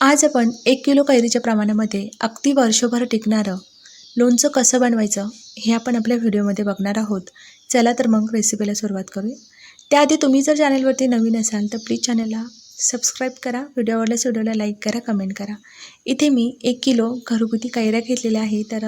आज आपण एक किलो कैरीच्या प्रमाणामध्ये अगदी वर्षभर टिकणारं लोणचं कसं बनवायचं हे आपण आपल्या व्हिडिओमध्ये बघणार आहोत. चला तर मग रेसिपीला सुरुवात करूया. त्याआधी तुम्ही जर चॅनलवरती नवीन असाल तर प्लीज चॅनलला सबस्क्राईब करा. व्हिडिओ आवडल्यास व्हिडिओला लाईक करा कमेंट करा. इथे मी एक किलो घरगुती कैऱ्या घेतलेल्या आहे तर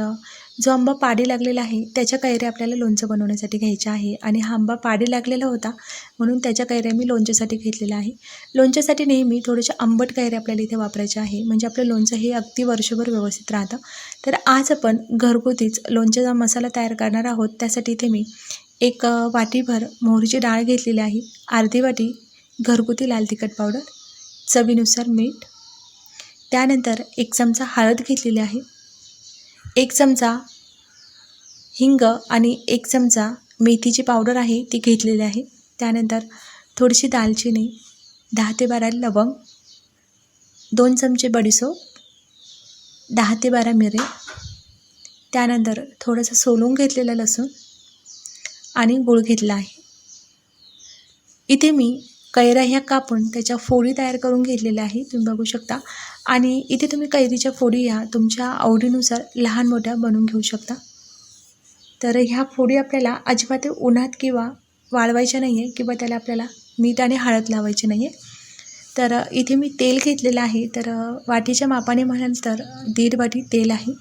जो आंबा पाडी लागलेला आहे त्याच्या कैऱ्या आपल्याला लोणचं बनवण्यासाठी घ्यायच्या आहे. आणि हा आंबा पाडी लागलेला होता म्हणून त्याच्या कैऱ्या मी लोणच्यासाठी घेतलेल्या आहे. लोणच्यासाठी नेहमी थोडेशा आंबट कैऱ्या आपल्याला इथे वापरायचे आहे. म्हणजे आपलं लोणचं हे अगदी वर्षभर व्यवस्थित राहतं. तर आज आपण घरगुतीच लोणच्याचा मसाला तयार करणार आहोत. त्यासाठी इथे मी एक वाटीभर मोहरीची डाळ घेतलेली आहे. अर्धी वाटी घरगुती लाल तिखट पावडर चवीनुसार मीठ. त्यानंतर एक चमचा हळद घेतलेली आहे. एक चमचा हिंग आणि एक चमचा मेथीची पावडर आहे ती घेतलेली आहे. त्यानंतर थोडीशी दालचिनी दहा ते बारा लवंग दोन चमचे बडीसोप दहा ते बारा मिरे त्यानंतर थोडंसं सोलून घेतलेलं लसूण आणि गूळ घेतला आहे. इथे मी कैऱ्या ह्या कापून त्याच्या फोडी तयार करून घेतलेल्या आहे तुम्ही बघू शकता. आणि इथे तुम्ही कैरीच्या फोडी ह्या तुमच्या आवडीनुसार लहान मोठ्या बनवून घेऊ शकता. तर ह्या फोडी आपल्याला अजिबात उन्हात किंवा वाळवायच्या नाही आहे किंवा त्याला आपल्याला मीठ आणि हळद लावायची नाही आहे तर इथे मी तेल घेतलेलं आहे. तर वाटीच्या मापाने म्हणाल तर दीड वाटी तेल आहे.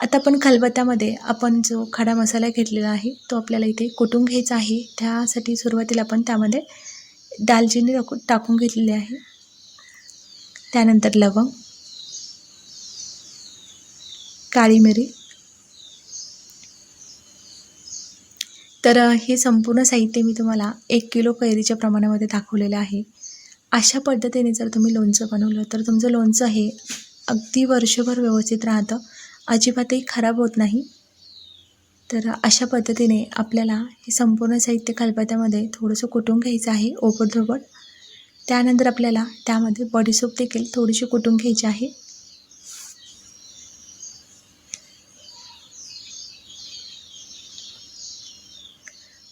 आता आपण खलबत्त्यामध्ये आपण जो खडा मसाला घेतलेला आहे तो आपल्याला इथे कुटून घ्यायचा आहे. त्यासाठी सुरुवातीला आपण त्यामध्ये दालचिनी टाकून टाकून घेतलेली आहे. त्यानंतर लवंग काळी मिरी. तर हे संपूर्ण साहित्य मी तुम्हाला एक किलो कैरीच्या प्रमाणामध्ये दाखवलेलं आहे. अशा पद्धतीने जर तुम्ही लोणचं बनवलं तर तुमचं लोणचं हे अगदी वर्षभर व्यवस्थित राहतं. अजिबातही खराब होत नाही. तर अशा पद्धतीने आपल्याला हे संपूर्ण साहित्य खलबत्त्यामध्ये थोडंसं कुटून घ्यायचं आहे ओबडधोबड. त्यानंतर आपल्याला त्यामध्ये बॉडीसोप देखील थोडीशी कुटून घ्यायची आहे.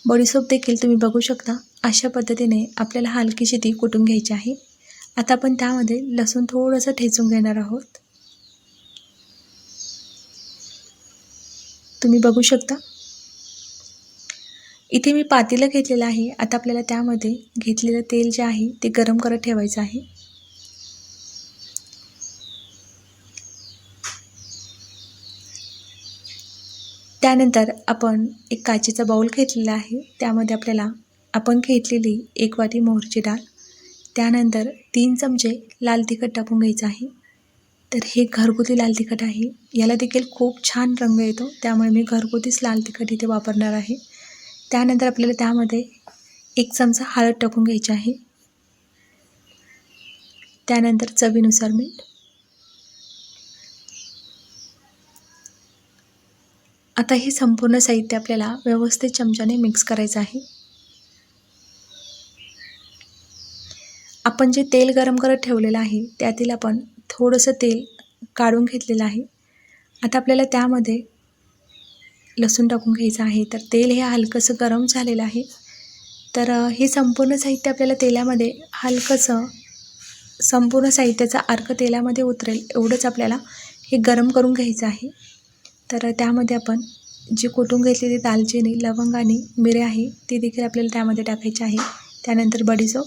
बॉडीसोप देखील तुम्ही बघू शकता अशा पद्धतीने आपल्याला हलकीशी ती कुटून घ्यायची आहे. आता आपण त्यामध्ये लसूण थोडंसं ठेचून घेणार आहोत. तुम्ही बघू शकता. इथे मी पातेलं घेतलेलं आहे. आता आपल्याला त्यामध्ये घेतलेलं तेल जे आहे ते गरम करत ठेवायचं आहे. त्यानंतर आपण एक काचेचा बाऊल घेतलेला आहे. त्यामध्ये आपल्याला आपण घेतलेली एक वाटी मोहरची डाळ त्यानंतर तीन चमचे लाल तिखट टाकून घ्यायचं आहे. तर हे घरगुती लाल तिखट आहे. याला देखील खूप छान रंग येतो. त्यामुळे मी घरगुतीच लाल तिखट इथे वापरणार आहे. त्यानंतर आपल्याला त्यामध्ये एक चमचा हळद टाकून घ्यायची आहे. त्यानंतर चवीनुसार मीठ. आता हे संपूर्ण साहित्य आपल्याला व्यवस्थित चमच्याने मिक्स करायचं आहे. आपण जे तेल गरम करत ठेवलेलं आहे त्यातील आपण थोडंसं तेल काढून घेतलेलं आहे. आता आपल्याला त्यामध्ये लसूण टाकून घ्यायचं आहे. तर तेल हे हलकंसं गरम झालेलं आहे. तर हे संपूर्ण साहित्य आपल्याला तेलामध्ये हलकंसं संपूर्ण साहित्याचा अर्क तेलामध्ये उतरेल एवढंच आपल्याला हे गरम करून घ्यायचं आहे. तर त्यामध्ये आपण जी कुटून घेतलेली दालचिनी लवंग आणि मिरे आहे ती देखील आपल्याला त्यामध्ये टाकायची आहे. त्यानंतर बडीसोप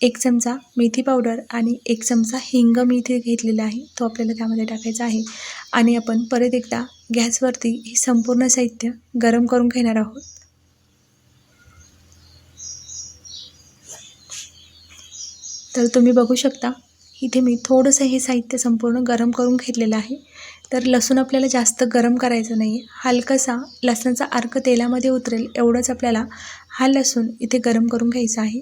एक चमचा मेथी पावडर आणि एक चमचा हिंग मी इथे घेतलेला आहे. तो आपल्याला त्यामध्ये टाकायचा आहे. आणि आपण परत एकदा गॅसवरती हे संपूर्ण साहित्य गरम करून घेणार आहोत. तर तुम्ही बघू शकता इथे मी थोडंसं हे साहित्य संपूर्ण गरम करून घेतलेलं आहे. तर लसूण आपल्याला जास्त गरम करायचं नाही आहे हलकासा लसणाचा अर्क तेलामध्ये उतरेल एवढंच आपल्याला हा लसूण इथे गरम करून घ्यायचा आहे.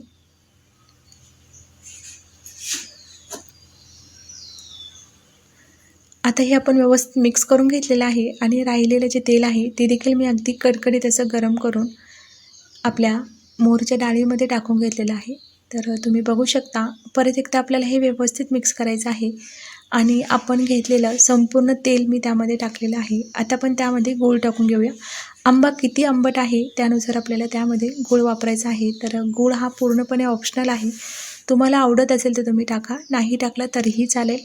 आता हे आपण व्यवस्थित मिक्स करून घेतलेलं आहे आणि राहिलेलं जे तेल आहे ते देखील मी अगदी कडकडीत असं गरम करून आपल्या मोहरीच्या डाळीमध्ये टाकून घेतलेलं आहे. तर तुम्ही बघू शकता परत एकदा आपल्याला हे व्यवस्थित मिक्स करायचं आहे आणि आपण घेतलेलं संपूर्ण तेल मी त्यामध्ये टाकलेलं आहे. आता आपण त्यामध्ये गूळ टाकून घेऊया. आंबा किती आंबट आहे त्यानुसार आपल्याला त्यामध्ये गूळ वापरायचा आहे. तर गूळ हा पूर्णपणे ऑप्शनल आहे. तुम्हाला आवडत असेल तर तुम्ही टाका नाही टाकलं तरीही चालेल.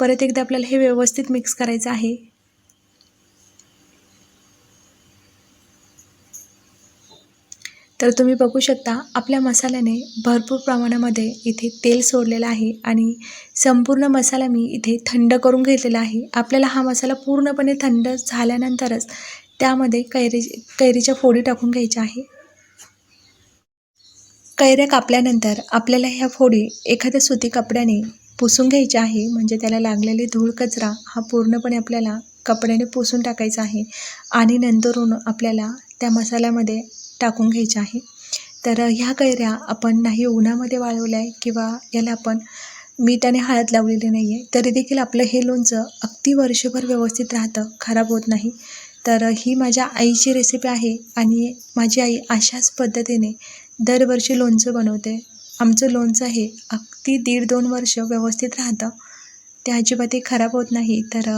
परत एकदा आपल्याला हे व्यवस्थित मिक्स करायचं आहे. तर तुम्ही बघू शकता आपल्या मसाल्याने भरपूर प्रमाणामध्ये इथे तेल सोडलेलं आहे आणि संपूर्ण मसाला मी इथे थंड करून घेतलेला आहे. आपल्याला हा मसाला पूर्णपणे थंड झाल्यानंतरच त्यामध्ये कैरी कैरीच्या फोडी टाकून घ्यायच्या आहे. कैऱ्या कापल्यानंतर आपल्याला ह्या फोडी एखाद्या सुती कपड्याने पुसून घ्यायची आहे म्हणजे त्याला लागलेले धूळ कचरा हा पूर्णपणे आपल्याला कपड्याने पुसून टाकायचा आहे आणि नंतरून आपल्याला त्या मसाल्यामध्ये टाकून घ्यायचे आहे. तर ह्या कैऱ्या आपण नाही उन्हामध्ये वाळवल्या आहे किंवा याला आपण मीठ आणि हळद लावलेली नाही आहे तरी देखील आपलं हे लोणचं अगदी वर्षभर व्यवस्थित राहतं खराब होत नाही. तर ही माझ्या आईची रेसिपी आहे आणि माझी आई अशाच पद्धतीने दरवर्षी लोणचं बनवते. आमचं लोणचं हे अगदी दीड दोन वर्ष व्यवस्थित राहतं. ते अजिबातही खराब होत नाही. तर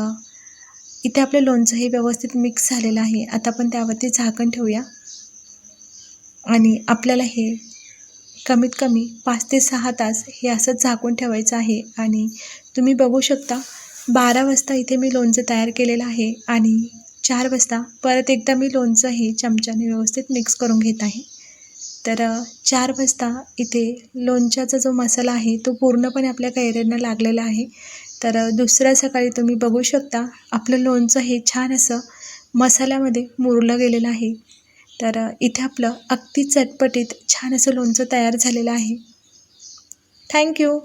इथे आपलं लोणचं हे व्यवस्थित मिक्स झालेलं आहे. आता आपण त्यावरती झाकण ठेवूया. आणि आपल्याला हे कमीत कमी पाच ते सहा तास हे असंच झाकून ठेवायचं आहे. आणि तुम्ही बघू शकता बारा वाजता इथे मी लोणचं तयार केलेलं आहे. आणि चार वाजता परत एकदा मी लोणचं हे चमच्याने व्यवस्थित मिक्स करून घेत आहे. तर चार वाजता इथे लोणच्याचा जो मसाला आहे तो पूर्णपणे आपल्या कैऱ्यांना लागलेला आहे. तर दुसऱ्या सकाळी तुम्ही बघू शकता आपलं लोणचं हे छान असं मसाल्यामध्ये मुरलं गेलेलं आहे. तर इथे आपलं अगदी चटपटीत छान असं लोणचं तयार झालेलं आहे. थँक्यू